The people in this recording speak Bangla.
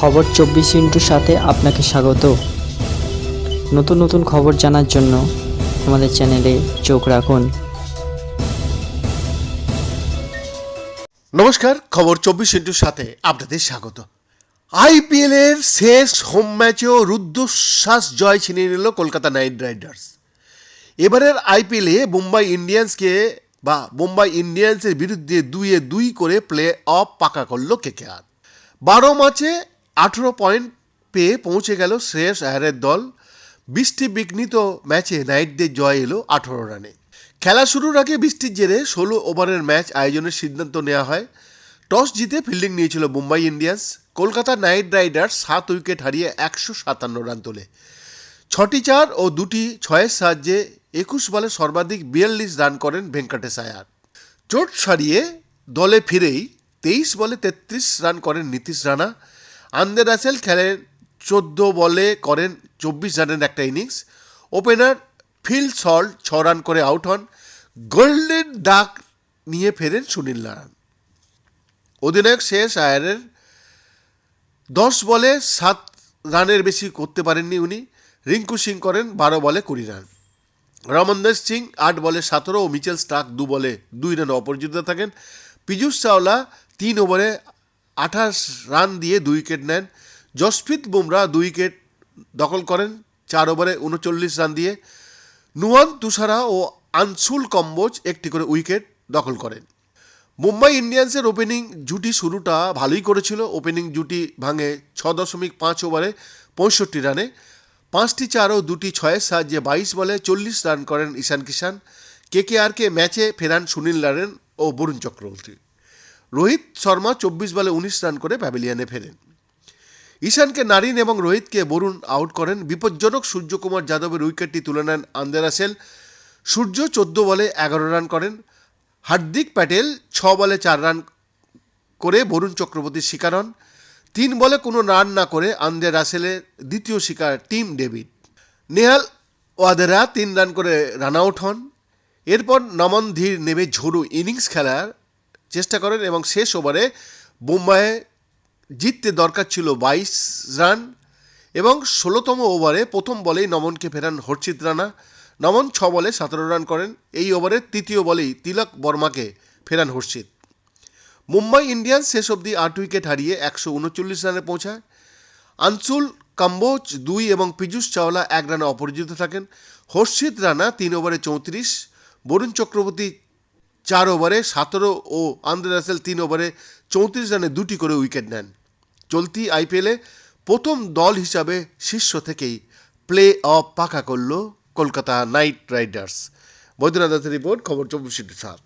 খবর চব্বিশ ইন্টুর সাথে আপনাকে স্বাগত। নতুন নতুন খবর জানার জন্য আমাদের চ্যানেলে চোখ রাখুন। নমস্কার, খবর চব্বিশ ইন্টুর সাথে আপনাদের স্বাগত। আইপিএল এর শেষ হোম ম্যাচেও রুদ্ধশ্বাস জয় ছিনিয়ে নিল কলকাতা নাইট রাইডার্স। এবারের আইপিএলে মুম্বাই ইন্ডিয়ান্সকে বা মুম্বাই ইন্ডিয়ান্সের বিরুদ্ধে দুইয়ে দুই করে প্লে অফ পাকা করল কেকেআর বারো ম্যাচে আঠেরো পয়েন্ট পেয়ে পৌঁছে গেল শ্রেয়স আয়ারের দল। বৃষ্টি বিঘ্নিত ম্যাচে নাইটদের জয় এলো আঠেরো রানে। খেলা শুরুর আগে বৃষ্টির জেরে ষোলো ওভারের ম্যাচ আয়োজনের সিদ্ধান্ত নেওয়া হয়। টস জিতে ফিল্ডিং নিয়েছিল Mumbai Indians. Kolkata Knight Riders সাত উইকেট হারিয়ে একশো সাতান্ন রান তোলে। ছটি চার ও দুটি ছয়ের সাহায্যে একুশ বলে সর্বাধিক বিয়াল্লিশ রান করেন ভেঙ্কটেশ আয়ার। চোট সারিয়ে দলে ফিরেই তেইশ বলে তেত্রিশ রান করেন নীতিশ রানা। আন্দে রাসেল খেলেন চোদ্দ বলে করেন চব্বিশ রানের একটা ইনিংস। ওপেনার ফিল সল্ট ছ রান করে আউট হন। গোল্ডেন ডাক নিয়ে ফেরেন সুনীল নারায়ণ। অধিনায়ক শেষ আয়ারের দশ বলে সাত রানের বেশি করতে পারেননি উনি। রিঙ্কু সিং করেন বারো বলে কুড়ি রান। রমনদেব সিং আট বলে সতেরো ও মিচেল স্টাক দু বলে দুই রানে অপরাজিত থাকেন। পীযূষ চাওলা তিন ওভারে আঠাশ রান দিয়ে দুই উইকেট নেন। জসপ্রীত বুমরা দুই উইকেট দখল করেন, চার ওভারে উনচল্লিশ রান দিয়ে। নুয়ান তুষারা ও আনসুল কম্বোজ একটি করে উইকেট দখল করেন। মুম্বাই ইন্ডিয়ান্সের ওপেনিং জুটি শুরুটা ভালোই করেছিল। ওপেনিং জুটি ভাঙে ছ দশমিক পাঁচ ওভারে পঁয়ষট্টি রানে। পাঁচটি চার ও দুটি ছয়ের সাহায্যে বাইশ বলে চল্লিশ রান করেন ঈশান কিষান কে কেকেআরকে ম্যাচে ফেরান সুনীল নারায়ণ ও বরুণ চক্রবর্তী। রোহিত শর্মা চব্বিশ বলে উনিশ রান করে প্যাভিলিয়নে ফেরেন। ঈশানকে নারিন এবং রোহিতকে বরুণ আউট করেন। বিপজ্জনক সূর্যকুমার যাদবের উইকেটটি তুলে নেন আন্দে রাসেল সূর্য চোদ্দ বলে এগারো রান করেন। হার্দিক প্যাটেল ছ বলে চার রান করে বরুণ চক্রবর্তীর শিকার হন। তিন বলে কোনো রান না করে আন্দে রাসেলের দ্বিতীয় শিকার টিম ডেভিড। নেহাল ওয়াদেরা তিন রান করে রান আউট হন। এরপর নমন ধীর নেমে ঝোড়ো ইনিংস খেলার চেষ্টা করেন এবং শেষ ওভারে মুম্বাইয়ে জিততে দরকার ছিল বাইশ রান এবং ষোলোতম ওভারে প্রথম বলেই নমনকে ফেরান হর্ষিত রানা। নমন ছ বলে সতেরো রান করেন। এই ওভারের তৃতীয় বলেই তিলক বর্মাকে ফেরান হর্ষিত মুম্বাই ইন্ডিয়ান্স শেষ অবধি আট উইকেট হারিয়ে একশো উনচল্লিশ রানে পৌঁছায়। আনসুল কাম্বোজ দুই এবং পীযূষ চাওলা এক রানে অপরাজিত থাকেন। হর্ষিত রানা তিন ওভারে চৌত্রিশ। বরুণ চক্রবর্তী চার ওভারে সতেরো ও আন্দ্রে রাসেল তিন ওভারে চৌত্রিশ রানে দুটি করে উইকেট নেন। চলতি আইপিএলে প্রথম দল হিসাবে শীর্ষ থেকেই প্লে অফ পাকা করল Kolkata Knight Riders. Baidyanath report, খবর চব্বিশ সাত।